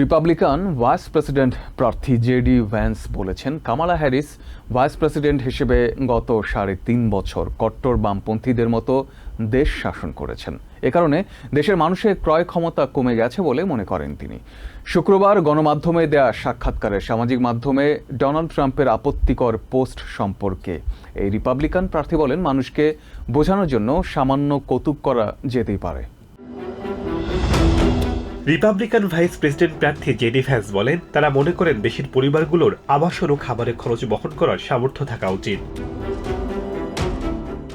Republican vice president প্রার্থী JD Vance বলেছেন, Kamala Harris vice president হিসেবে গত সাড়ে তিন বছর কট্টর বামপন্থীদের মতো দেশ শাসন করেছেন। এ কারণে দেশের মানুষের ক্রয় ক্ষমতা কমে গেছে বলে মনে করেন তিনি। শুক্রবার গণমাধ্যমে দেয়া সাক্ষাৎকারে সামাজিক মাধ্যমে ডোনাল্ড ট্রাম্পের আপত্তিকর পোস্ট সম্পর্কে এই রিপাবলিকান প্রার্থী বলেন, মানুষকে বোঝানোর জন্য সামান্য কৌতুক করা যেতেই পারে। রিপাবলিকান ভাইস প্রেসিডেন্ট প্রার্থী জেডি ভ্যান্স বলেন, তারা মনে করেন দেশের পরিবারগুলোর আবাসন ও খাবারের খরচ বহন করার সামর্থ্য থাকা উচিত।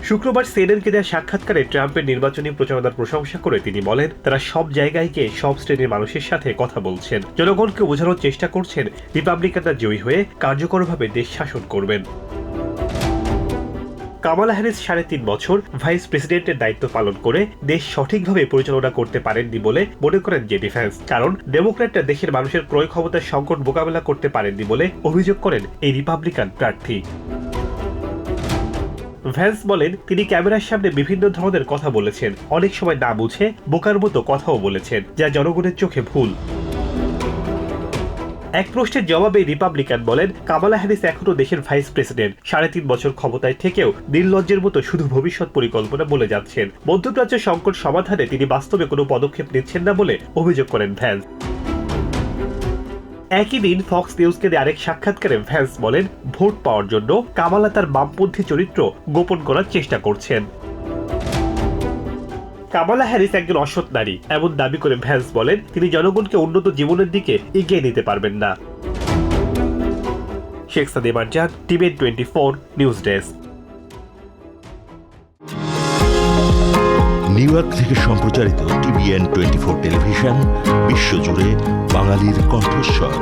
শুক্রবার সেনেনকে দেওয়া সাক্ষাৎকারে ট্রাম্পের নির্বাচনী প্রচারণার প্রশংসা করে তিনি বলেন, তারা সব জায়গায় গিয়ে সব শ্রেণির মানুষের সাথে কথা বলছেন। জনগণকে বোঝানোর চেষ্টা করছেন রিপাবলিকানরা জয়ী হয়ে কার্যকরভাবে দেশ শাসন করবেন। কামালা হ্যারিস সাড়ে তিন বছর ভাইস প্রেসিডেন্টের দায়িত্ব পালন করে দেশ সঠিকভাবে পরিচালনা করতে পারেননি বলে মনে করেন জেডি ফ্যান্স। কারণ ডেমোক্র্যাটরা দেশের মানুষের ক্রয় ক্ষমতার সংকট মোকাবেলা করতে পারেননি বলে অভিযোগ করেন এই রিপাবলিকান প্রার্থী। ভ্যান্স বলেন, তিনি ক্যামেরার সামনে বিভিন্ন ধরনের কথা বলেছেন। অনেক সময় না বুঝে, বোকার মতো কথাও বলেছেন, যা জনগণের চোখে ভুল। এক প্রশ্নের জবাবে রিপাবলিকান বলেন, কামালা হ্যারিস এখনও দেশের ভাইস প্রেসিডেন্ট। সাড়ে তিন বছর ক্ষমতায় থেকেও নির্লজ্জের মতো শুধু ভবিষ্যৎ পরিকল্পনা বলে যাচ্ছেন। মধ্যপ্রাচ্য সংকট সমাধানে তিনি বাস্তবে কোনো পদক্ষেপ নিচ্ছেন না বলে অভিযোগ করেন ভ্যান্স। একই দিন ফক্স নিউজকে আরেক সাক্ষাৎকারে ভ্যান্স বলেন, ভোট পাওয়ার জন্য কামালা তার বামপন্থী চরিত্র গোপন করার চেষ্টা করছেন। কামালা হ্যারিস একজন অসৎ নারী। এমন দাবি করে ভ্যান্স বলেন, তিনি জনগণকে উন্নত জীবনের দিকে এগিয়ে নিতে পারবেন না। শেখ সাদিমার জান টিভেন twenty four, news desk. New York থেকে সম্প্রচারিত টিভিএন টোয়েন্টি ফোর টেলিভিশন, বিশ্বজুড়ে বাঙালির কণ্ঠস্বর।